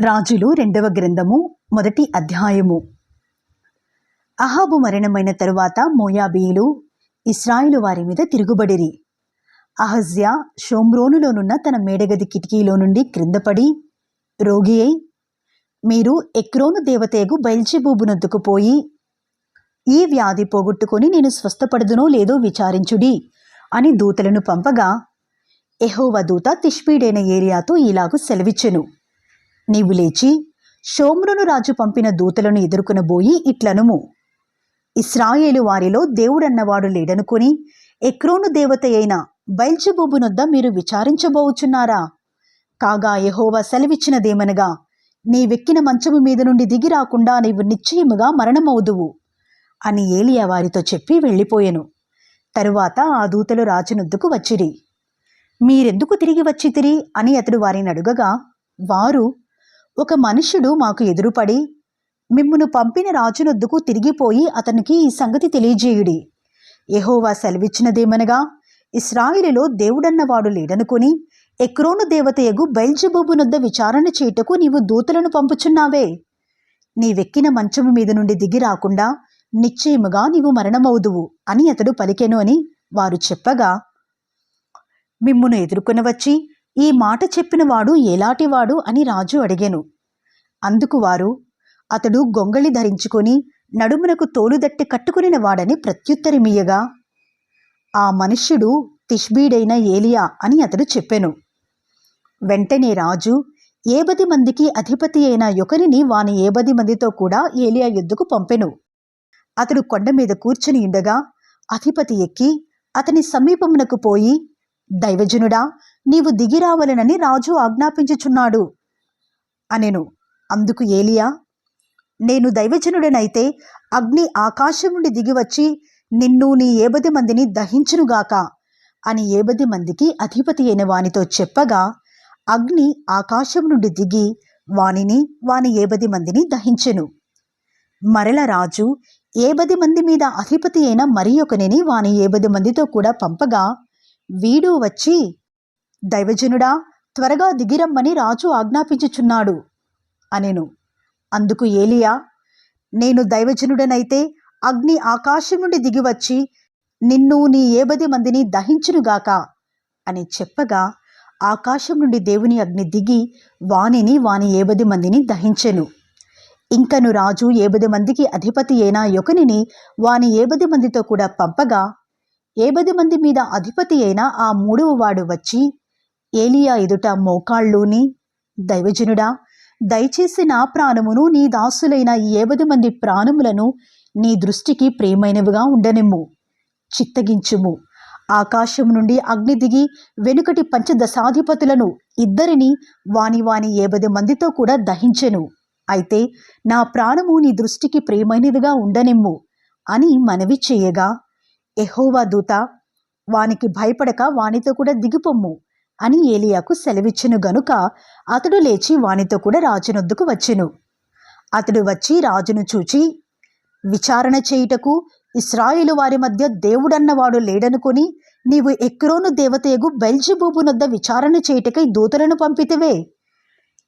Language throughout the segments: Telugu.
రాజులు రెండవ గ్రంథము మొదటి అధ్యాయము. అహాబు మరణమైన తరువాత మోయాబీయులు ఇస్రాయిలు వారి మీద తిరుగుబడిరి. అహజ్యా షోమ్రోనులోనున్న తన మేడగది కిటికీలో నుండి క్రిందపడి రోగి అయి మీరు ఎక్రోను దేవతయగు బయల్చెబూబునొద్దుకు పోయి ఈ వ్యాధి పోగొట్టుకొని నేను స్వస్థపడదునో లేదో విచారించుడి అని దూతలను పంపగా ఎహోవ దూత తిష్పీడైన ఏరియాతో ఇలాగు సెలవిచ్చెను. నీవు లేచి షోమ్రును రాజు పంపిన దూతలను ఎదుర్కొనబోయి ఇట్లనుము. ఇస్రాయేలు వారిలో దేవుడన్నవాడు లేడనుకొని ఎక్రోను దేవత అయిన బయల్జబూబునొద్ద మీరు విచారించబోచున్నారా? కాగా యహోవా సెలవిచ్చినదేమనగా నీవెక్కిన మంచము మీద నుండి దిగి రాకుండా నీవు నిశ్చయముగా మరణమవుదువు అని ఏలియా వారితో చెప్పి వెళ్ళిపోయెను. తరువాత ఆ దూతలు రాజునొద్దుకు వచ్చిరి. మీరెందుకు తిరిగి వచ్చితిరి అని అతడు వారిని అడుగగా వారు ఒక మనుష్యుడు మాకు ఎదురుపడి మిమ్మును పంపిన రాజునొద్దుకు తిరిగిపోయి అతనికి ఈ సంగతి తెలియజేయుడి. యెహోవా సెలవిచ్చినదేమనగా ఇస్రాయిలులో దేవుడన్నవాడు లేడనుకుని ఎక్రోను దేవతయగు బయల్జబూబునొద్ద విచారణ చేయుటకు నీవు దూతలను పంపుచున్నావే. నీవెక్కిన మంచము మీద నుండి దిగి రాకుండా నిశ్చయముగా నీవు మరణమవుదువు అని అతడు పలికెను అని వారు చెప్పగా మిమ్మును ఎదుర్కొనవచ్చి ఈ మాట చెప్పినవాడు ఎలాంటివాడు అని రాజు అడిగాను. అందుకు వారు అతడు గొంగళి ధరించుకొని నడుమునకు తోలుదట్టి కట్టుకునిన వాడని ప్రత్యుత్తరమియ్యగా ఆ మనుష్యుడు తిష్బీడైన ఏలియా అని అతడు చెప్పాను. వెంటనే రాజు ఏబది మందికి అధిపతి అయిన యొకరిని వాని ఏబది మందితో కూడా ఏలియా యుద్ధకు పంపెను. అతడు కొండ మీద కూర్చుని ఉండగా అధిపతి ఎక్కి అతని సమీపమునకు పోయి దైవజనుడా నీవు దిగిరావలనని రాజు ఆజ్ఞాపించుచున్నాడు. అనెను అందుకు ఏలియా నేను దైవజనుడనైతే అగ్ని ఆకాశం నుండి దిగివచ్చి నిన్ను నీ ఏబది మందిని దహించునుగాక అని ఏబది మందికి అధిపతి అయిన వానితో చెప్పగా అగ్ని ఆకాశం నుండి దిగి వానిని వాని ఏబది మందిని దహించెను. మరల రాజు ఏబది మంది మీద అధిపతి అయిన మరి ఒకనిని వాని ఏబది మందితో కూడా పంపగా వీడు వచ్చి దైవజనుడా త్వరగా దిగిరమ్మని రాజు ఆజ్ఞాపించుచున్నాడు అనెను. అందుకు ఏలియా నేను దైవజనుడనైతే అగ్ని ఆకాశం నుండి దిగివచ్చి నిన్ను నీ ఏబది మందిని దహించునుగాక అని చెప్పగా ఆకాశం నుండి దేవుని అగ్ని దిగి వానిని వాని ఏబది మందిని దహించెను. ఇంకను రాజు ఏబది మందికి అధిపతి అయిన యొకనిని వాని ఏబది మందితో కూడా పంపగా ఏబది మంది మీద అధిపతి అయిన ఆ మూడవ వాడు వచ్చి ఏలియా ఎదుట మోకాళ్ళూని దైవజనుడా దయచేసి నా ప్రాణమును నీ దాసులైన ఏవది మంది ప్రాణములను నీ దృష్టికి ప్రేమైనవిగా ఉండనిమ్ము చిత్తగించుము. ఆకాశం నుండి అగ్ని దిగి వెనుకటి పంచదశాధిపతులను ఇద్దరిని వాని వాని ఏబది మందితో కూడా దహించెను. అయితే నా ప్రాణము నీ దృష్టికి ప్రేమైనదిగా ఉండనిమ్ము అని మనవి చేయగా ఎహోవా దూత వానికి భయపడక వానితో కూడా దిగిపొమ్ము. అని ఏలియాకు సెలవిచ్చును గనుక అతడు లేచి వానితో కూడా రాజునొద్దుకు వచ్చెను. అతడు వచ్చి రాజును చూచి విచారణ చేయుటకు ఇస్రాయిలు వారి మధ్య దేవుడన్నవాడు లేడనుకొని నీవు ఎక్రోను దేవతయగు బెల్జిబూబునొద్ద విచారణ చేయుటకై దూతలను పంపితివే.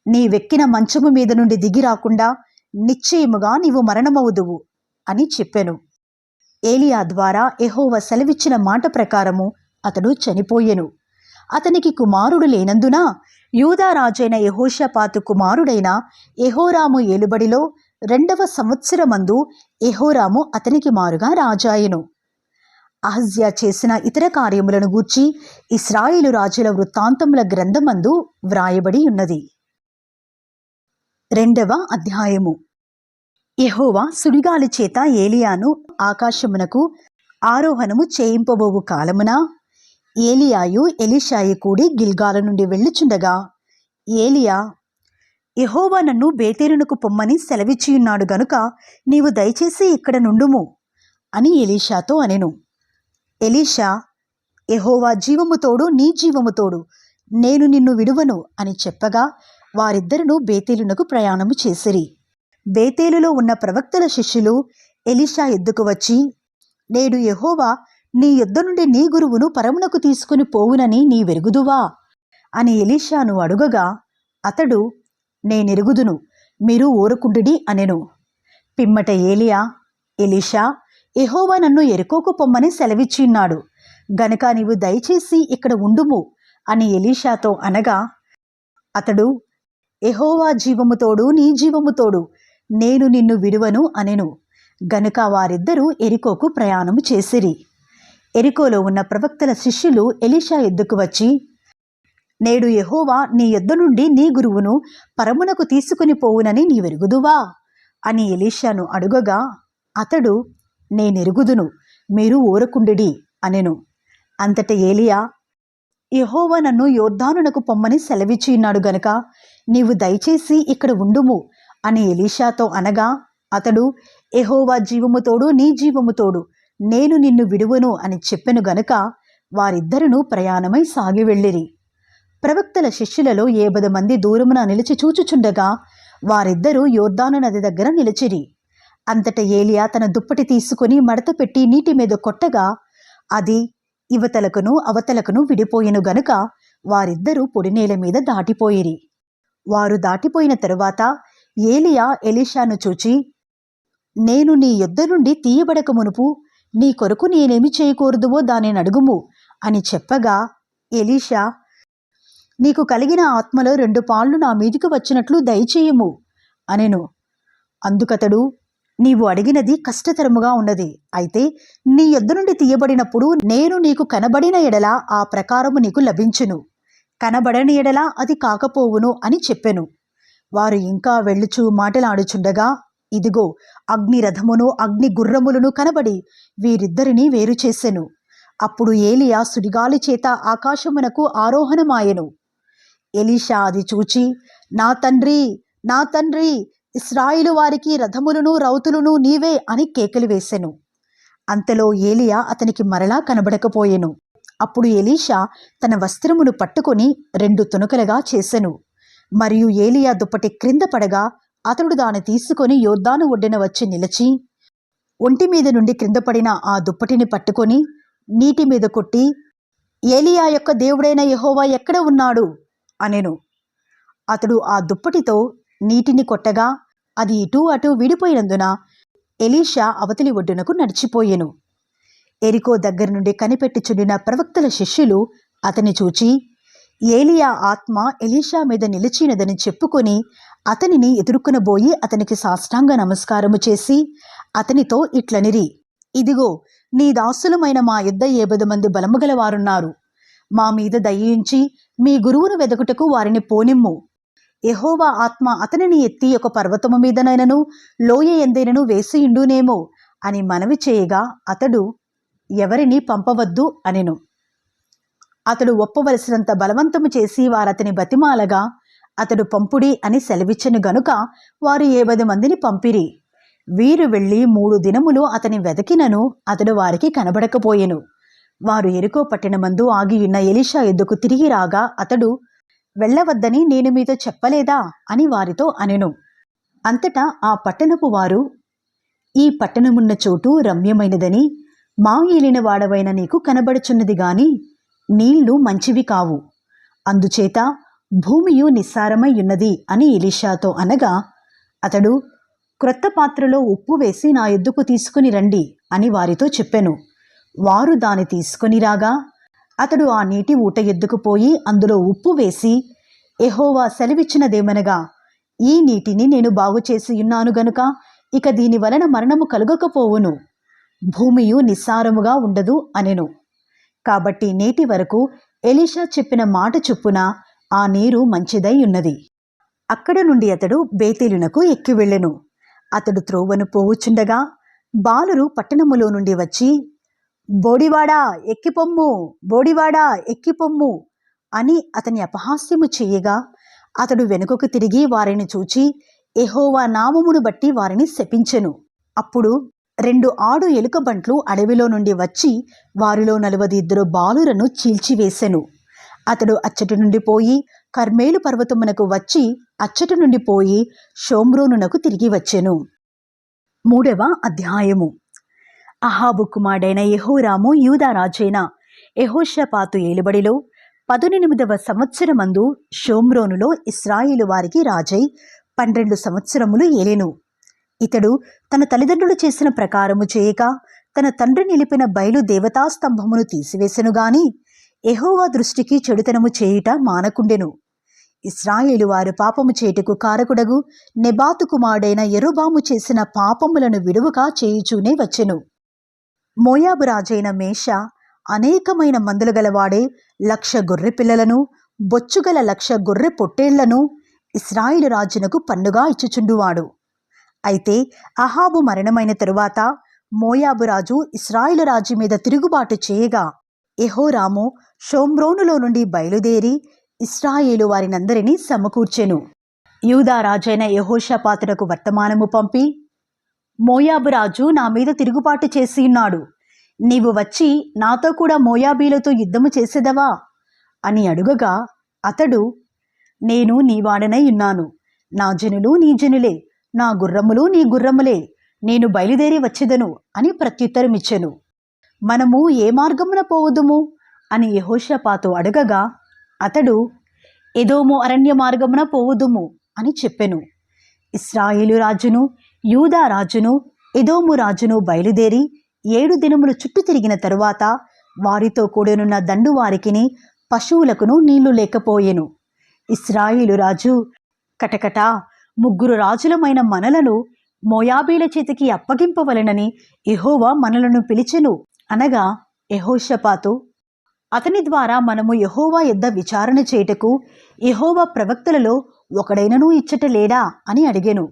నీవెక్కిన మంచము మీద నుండి దిగి రాకుండా నిశ్చయముగా నీవు మరణమవుదువు అని చెప్పెను. ఏలియా ద్వారా ఎహోవ సెలవిచ్చిన మాట ప్రకారము అతడు చనిపోయెను. అతనికి కుమారుడు లేనందున యూదారాజైన యహోషపాతు కుమారుడైన ఎహోరాము ఏలుబడిలో రెండవ సంవత్సరమందు ఎహోరాము అతనికి మారుగా రాజాయెను. అహజ్యా చేసిన ఇతర కార్యములను గూర్చి ఇస్రాయిలు రాజుల వృత్తాంతముల గ్రంథమందు వ్రాయబడి ఉన్నది. రెండవ అధ్యాయము. యహోవా సుడిగాలి చేత ఏలియాను ఆకాశమునకు ఆరోహణము చేయింపబోవు కాలమున ఏలియాయు ఎలిషాయి కూడి గిల్గాల నుండి వెళ్ళుచుండగా ఏలియా ఎహోవా నన్ను బేతేరునకు పొమ్మని సెలవిచ్చియున్నాడు గనుక నీవు దయచేసి ఇక్కడ నుండుము అని ఎలీషాతో అనెను. ఎలీషా ఎహోవా జీవముతోడు నీ జీవముతోడు నేను నిన్ను విడువను అని చెప్పగా వారిద్దరును బేతేలునకు ప్రయాణము చేసిరి. బేతేలులో ఉన్న ప్రవక్తల శిష్యులు ఎలీషా ఎద్దుకు వచ్చి నేడు ఎహోవా నీ యుద్ధ నుండి నీ గురువును పరమునకు తీసుకుని పోవునని నీ వెరుగుదువా అని ఎలీషాను అడుగగా అతడు నేనెరుగుదును మీరు ఊరుకుండుడి అనెను. పిమ్మట ఏలియా ఎలీషా ఎహోవా నన్ను ఎరుకోకు పొమ్మని సెలవిచ్చిన్నాడు గనుక నీవు దయచేసి ఇక్కడ ఉండుము అని ఎలీషాతో అనగా అతడు ఎహోవా జీవముతోడు నీ జీవముతోడు నేను నిన్ను విడువను అనెను. గనుక వారిద్దరూ ఎరికోకు ప్రయాణము చేసిరి. ఎరికోలో ఉన్న ప్రవక్తల శిష్యులు ఎలీషా ఎద్దుకు వచ్చి నేడు యహోవా నీ యొద్ద నుండి నీ గురువును పరమునకు తీసుకుని పోవునని నీవెరుగుదువా? అని ఎలీషాను అడుగగా అతడు నేనెరుగుదును మీరు ఊరకుండిడి అనెను. అంతట ఏలియా యహోవా నన్ను యోర్ధానునకు పొమ్మని సెలవిచ్చియున్నాడు గనక నీవు దయచేసి ఇక్కడ ఉండుము అని ఎలీషాతో అనగా అతడు ఎహోవా జీవముతోడు నీ జీవముతోడు నేను నిన్ను విడువను అని చెప్పెను గనుక వారిద్దరును ప్రయాణమై సాగి వెళ్ళిరి. ప్రవక్తల శిష్యులలో ఏబది మంది దూరమున నిలిచి చూచుచుండగా వారిద్దరూ యోర్దాను నది దగ్గర నిలిచిరి. అంతట ఏలియా తన దుప్పటి తీసుకుని మడత పెట్టి నీటి మీద కొట్టగా అది ఇవతలకును అవతలకును విడిపోయెను గనుక వారిద్దరూ పొడినేల మీద దాటిపోయిరి. వారు దాటిపోయిన తరువాత ఏలియా ఎలీషాను చూచి నేను నీ యొద్ద నుండి తీయబడక మునుపు నీ కొరకు నేనేమి చేయకూడదువో దానిని అడుగుము అని చెప్పగా ఎలీషా నీకు కలిగిన ఆత్మలో రెండు పాళ్ళు నా మీదికి వచ్చినట్లు దయచేయము అనెను. అందుకతడు నీవు అడిగినది కష్టతరముగా ఉన్నది. అయితే నీ యొద్ద నుండి తీయబడినప్పుడు నేను నీకు కనబడిన ఎడల ఆ ప్రకారము నీకు లభించును. కనబడని ఎడల అది కాకపోవును అని చెప్పెను. వారు ఇంకా వెళ్ళుచూ మాటలాడుచుండగా ఇదిగో అగ్నిరథమును అగ్ని గుర్రములను కనబడి వీరిద్దరినీ వేరు చేసెను. అప్పుడు ఏలియా సుడిగాలి చేత ఆకాశమునకు ఆరోహణమాయెను. ఎలీషా అది చూచి నా తండ్రి నా తండ్రి ఇస్రాయిలు వారికి రథములను రౌతులను నీవే అని కేకలు వేసెను. అంతలో ఏలియా అతనికి మరలా కనబడకపోయెను. అప్పుడు ఎలీషా తన వస్త్రమును పట్టుకొని రెండు తునుకలుగా చేసెను. మరియు ఏలియా దుప్పటి క్రింద పడగా అతడు దాన్ని తీసుకొని యోద్ధాను ఒడ్డున వచ్చి నిలిచి ఒంటి మీద నుండి క్రిందపడిన ఆ దుప్పటిని పట్టుకొని నీటి మీద కొట్టి ఏలియా యొక్క దేవుడైన యహోవా ఎక్కడ ఉన్నాడు? అనెను. అతడు ఆ దుప్పటితో నీటిని కొట్టగా అది ఇటూ అటూ విడిపోయినందున ఎలీషా అవతలి ఒడ్డునకు నడిచిపోయెను. ఎరికో దగ్గర నుండి కనిపెట్టుచుండిన ప్రవక్తల శిష్యులు అతని చూచి ఏలియా ఆత్మ ఎలీషా మీద నిలిచినదని చెప్పుకొని అతనిని ఎదుర్కొనబోయి అతనికి సాష్టాంగ నమస్కారము చేసి అతనితో ఇట్లనిరి. ఇదిగో నీ దాసులమైన మా యుద్ధ ఏబది మంది బలము గలవారున్నారు మా మీద దయించి మీ గురువును వెదకుటకు వారిని పోనిమ్ము. ఎహోవా ఆత్మ అతనిని ఎత్తి ఒక పర్వతము మీదనైనను లోయ ఎందైనను వేసియుండునేమో అని మనవి చేయగా అతడు ఎవరిని పంపవద్దు అనెను. అతడు ఒప్పవలసినంత బలవంతము చేసి వారతని బతిమాలగా అతడు పంపుడి అని సెలవిచ్చెను గనుక వారు ఏబది మందిని పంపిరి. వీరు వెళ్ళి మూడు దినములు అతని వెదకినను అతడు వారికి కనబడకపోయెను. వారు ఎరుకో పట్టణమందు ఆగియున్న ఎలిషా ఎద్దుకు తిరిగి రాగా అతడు వెళ్ళవద్దని నేను మీతో చెప్పలేదా? అని వారితో అనెను. అంతటా ఆ పట్టణపు వారు ఈ పట్టణమున్న చోటు రమ్యమైనదని మా ఏలిన వాడవైన నీకు కనబడుచున్నది గాని నీళ్ళు మంచివి కావు. అందుచేత భూమియు నిస్సారమై ఉన్నది అని ఇలీషాతో అనగా అతడు క్రొత్త పాత్రలో ఉప్పు వేసి నా ఎద్దుకు తీసుకుని రండి అని వారితో చెప్పెను. వారు దాని తీసుకొని రాగా అతడు ఆ నీటి ఊట ఎద్దుకు పోయి అందులో ఉప్పు వేసి ఎహోవా సెలవిచ్చినదేమనగా ఈ నీటిని నేను బాగు చేసి ఉన్నాను గనుక ఇక దీని వలన మరణము కలుగకపోవును. భూమియు నిస్సారముగా ఉండదు అనెను. కాబట్టి నేటి వరకు ఎలీషా చెప్పిన మాట చొప్పున ఆ నీరు మంచిదై ఉన్నది. అక్కడ నుండి అతడు బేతేలునకు ఎక్కి వెళ్ళెను. అతడు త్రోవను పోవుచుండగా బాలురు పట్టణములో నుండి వచ్చి బోడివాడా ఎక్కిపొమ్ము బోడివాడా ఎక్కిపొమ్ము అని అతని అపహాస్యము చేయగా అతడు వెనుకకు తిరిగి వారిని చూచి ఎహోవా నామమును బట్టి వారిని శపించెను. అప్పుడు రెండు ఆడు ఎలుకబంట్లు అడవిలో నుండి వచ్చి వారిలో నలువది ఇద్దరు బాలురను చీల్చివేసెను. అతడు అచ్చటి నుండి పోయి కర్మేలు పర్వతమునకు వచ్చి అచ్చటి నుండి పోయి షోమ్రోనునకు తిరిగి వచ్చెను. మూడవ అధ్యాయము. అహాబు కుమారుడైన యహోరాము యూదా యహోషపాతు ఏలుబడిలో పదునెనిమిదవ సంవత్సరమందు షోమ్రోనులో ఇస్రాయిలు వారికి రాజై పన్నెండు సంవత్సరములు ఏలెను. ఇతడు తన తల్లిదండ్రులు చేసిన ప్రకారము చేయక తన తండ్రి నిలిపిన బయలు దేవతాస్తంభమును తీసివేసెను గాని ఎహోవా దృష్టికి చెడుతనము చేయుట మానకుండెను. ఇస్రాయేలు వారు పాపము చేయుటకు కారకుడగు నెబాతు కుమారుడైన ఎరుబాము చేసిన పాపములను విడువుగా చేయుచూనే వచ్చెను. మోయాబు రాజైన మేష అనేకమైన మందులు గలవాడే లక్ష గొర్రె పిల్లలను బొచ్చుగల లక్ష గొర్రె పొట్టేళ్ళను ఇస్రాయిలు రాజునకు పన్నుగా ఇచ్చుచుండువాడు. అయితే అహాబు మరణమైన తరువాత మోయాబు రాజు ఇస్రాయిలు రాజు మీద తిరుగుబాటు చేయగా ఎహోరాము షోమ్రోనులో నుండి బయలుదేరి ఇస్రాయేలు వారినందరినీ సమకూర్చెను. యూదా రాజైన యెహోషాపాతునకు వర్తమానము పంపి మోయాబు రాజు నా మీద తిరుగుబాటు చేసి ఉన్నాడు. నీవు వచ్చి నాతో కూడా మోయాబీలతో యుద్ధము చేసేదవా అని అడుగగా అతడు నేను నీవాడనై ఉన్నాను. నా జనులు నీ జనులే. నా గుర్రములు నీ గుర్రములే నేను బయలుదేరి వచ్చేదను అని ప్రత్యుత్తరమిచ్చెను. మనము ఏ మార్గమున పోవుదుము? అని యహోషపాతో అడగగా అతడు ఎదోము అరణ్య మార్గమున పోవుదుము అని చెప్పెను. ఇస్రాయేలు రాజును యూదా రాజును ఎదోము రాజును బయలుదేరి ఏడు దినములు చుట్టూ తిరిగిన తరువాత వారితో కూడనున్న దండు వారికిని పశువులకును నీళ్ళు లేకపోయెను. ఇస్రాయిలు రాజు కటకట ముగ్గురు రాజులమైన మనలను మోయాబీల చేతికి అప్పగింపవలెనని ఎహోవా మనలను పిలిచెను. అనగా ఎహోషపాతు అతని ద్వారా మనము యహోవా యుద్ధ విచారణ చేయుటకు యహోవా ప్రవక్తలలో ఒకడైనను ఇచ్చట లేడా అని అడిగెను.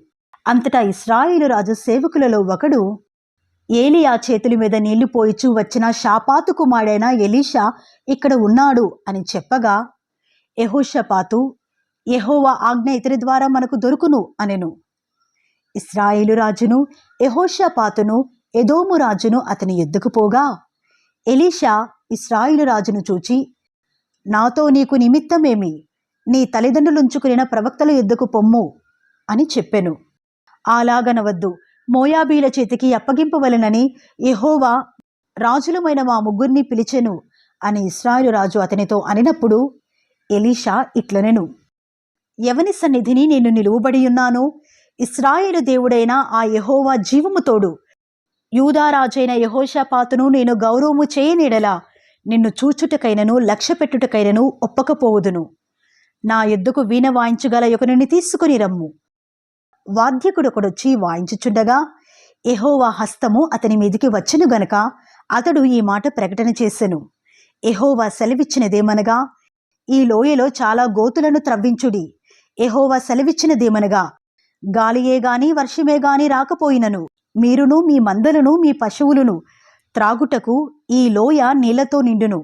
అంతటా ఇస్రాయిలు రాజు సేవకులలో ఒకడు ఏలియా చేతుల మీద నీళ్ళు పోయిచూ వచ్చిన షాపాతు కుమారుడైన ఎలీషా ఇక్కడ ఉన్నాడు అని చెప్పగా ఎహోషపాతు యహోవా ఆజ్ఞ ఇతని ద్వారా మనకు దొరుకును అనెను. ఇస్రాయేలు రాజును యెహోషాపాతును ఎదోము రాజును అతని ఎద్దుకు పోగా ఎలీషా ఇస్రాయిలు రాజును చూచి నాతో నీకు నిమిత్తమేమి? నీ తల్లిదండ్రులుంచుకునిన ప్రవక్తల ఎద్దుకు పొమ్ము అని చెప్పెను. అలాగనవద్దు మోయాబీల చేతికి అప్పగింపవలెనని ఎహోవా రాజులమైన మా ముగ్గురిని పిలిచెను అని ఇస్రాయిలు రాజు అతనితో అనినప్పుడు ఎలీషా ఇట్లనెను. ఎవని సన్నిధిని నేను నిలువబడి ఉన్నాను? ఇస్రాయేలు దేవుడైన ఆ యహోవా జీవముతోడు యూదారాజైన యహోషపాతును నేను గౌరవము చేయనీడలా. నిన్ను చూచుటకైనను లక్ష్యపెట్టుటకైనను ఒప్పకపోవుదును. నా ఎద్దుకు వీణ వాయించగల ఒకరిని తీసుకుని రమ్ము. వాద్యకుడొకడొచ్చి వాయించుచుండగా ఎహోవా హస్తము అతని మీదికి వచ్చెను గనక అతడు ఈ మాట ప్రకటన చేసెను. ఎహోవా సెలవిచ్చినదేమనగా ఈ లోయలో చాలా గోతులను త్రవ్వించుడి. ఎహోవా సెలవిచ్చినదేమనగా గాలియే గాని వర్షమే గాని రాకపోయినను మీరును మీ మందలను మీ పశువులను త్రాగుటకు ఈ లోయ నీళ్ళతో నిండును.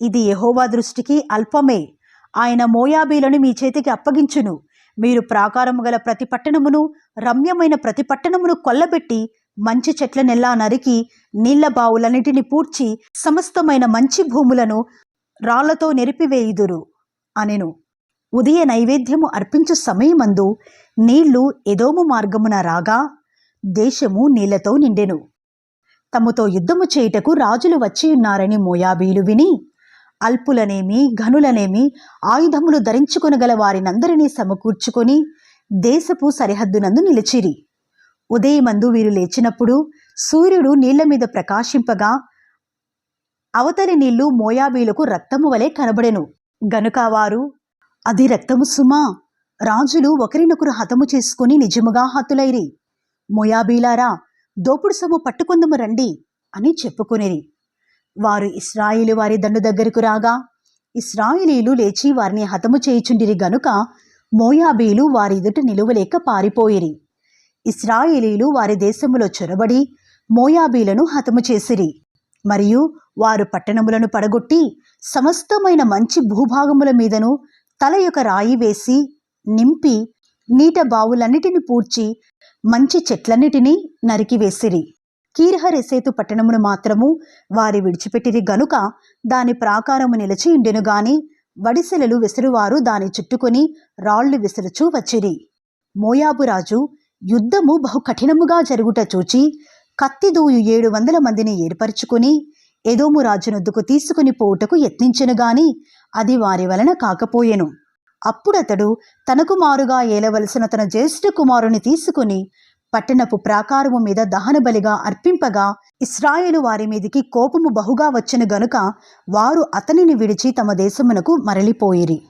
ఇది ఎహోవా దృష్టికి అల్పమే. ఆయన మోయాబీలను మీ చేతికి అప్పగించును. మీరు ప్రాకారము గల ప్రతి పట్టణమును రమ్యమైన ప్రతి పట్టణమును కొల్లబెట్టి మంచి చెట్లనెల్లా నరికి నీళ్ళ బావులన్నిటిని పూడ్చి సమస్తమైన మంచి భూములను రాళ్ళతో నెరిపివేయుదురు అనెను. ఉదయ నైవేద్యము అర్పించు సమయమందు నీళ్ళు ఎదోము మార్గమున రాగా దేశము నీళ్ళతో నిండెను. తమతో యుద్ధము చేయుటకు రాజులు వచ్చియున్నారని మోయాబీలు విని అల్పులనేమి ఘనులనేమి ఆయుధములు ధరించుకొనగల వారినందరినీ సమకూర్చుకొని దేశపు సరిహద్దునందు నిలిచిరి. ఉదయమందు వీరు లేచినప్పుడు సూర్యుడు నీళ్ళ మీద ప్రకాశింపగా అవతలి నీళ్ళు మోయాబీలకు రక్తము వలె కనబడెను. గనుక వారు అది రక్తము సుమా. రాజులు ఒకరినొకరు హతము చేసుకుని నిజముగా హతులైరి. మోయాబీలారా దోపుడు సొమ్ము పట్టుకుందము రండి అని చెప్పుకునేరి. వారు ఇస్రాయిలు వారి దండు దగ్గరకు రాగా ఇస్రాయిలీలు లేచి వారిని హతము చేయుచుండిరి గనుక మోయాబీలు వారి ఎదుట నిలువలేక పారిపోయిరి. ఇస్రాయేలీలు వారి దేశములో చొరబడి మోయాబీలను హతము చేసిరి. మరియు వారు పట్టణములను పడగొట్టి సమస్తమైన మంచి భూభాగముల మీదను తల యొక్క రాయి వేసి నింపి నీట బావులన్నిటిని పూడ్చి మంచి చెట్లన్నిటినీ నరికివేసిరి కీర్హరెసేతు పట్టణమును మాత్రము వారి విడిచిపెట్టిరి గనుక దాని ప్రాకారము నిలిచి ఉండెను గాని వడిసెలలు విసురువారు దాని చుట్టుకొని రాళ్ళు విసురుచూ వచ్చిరి. మోయాబు రాజు యుద్ధము బహు కఠినముగా జరుగుట చూచి కత్తిదూయు ఏడు వందల మందిని ఏర్పరచుకుని ఎదోము రాజునొద్దుకు తీసుకుని పోవుటకు యత్నించెను గాని అది వారి వలన కాకపోయెను. అప్పుడతడు తనకు మారుగా ఏలవలసిన తన జ్యేష్ఠ కుమారుని తీసుకుని పట్టణపు ప్రాకారము మీద దహన బలిగా అర్పింపగా ఇస్రాయేలు వారి మీదికి కోపము బహుగా వచ్చెను గనుక వారు అతనిని విడిచి తమ దేశమునకు మరలిపోయిరి.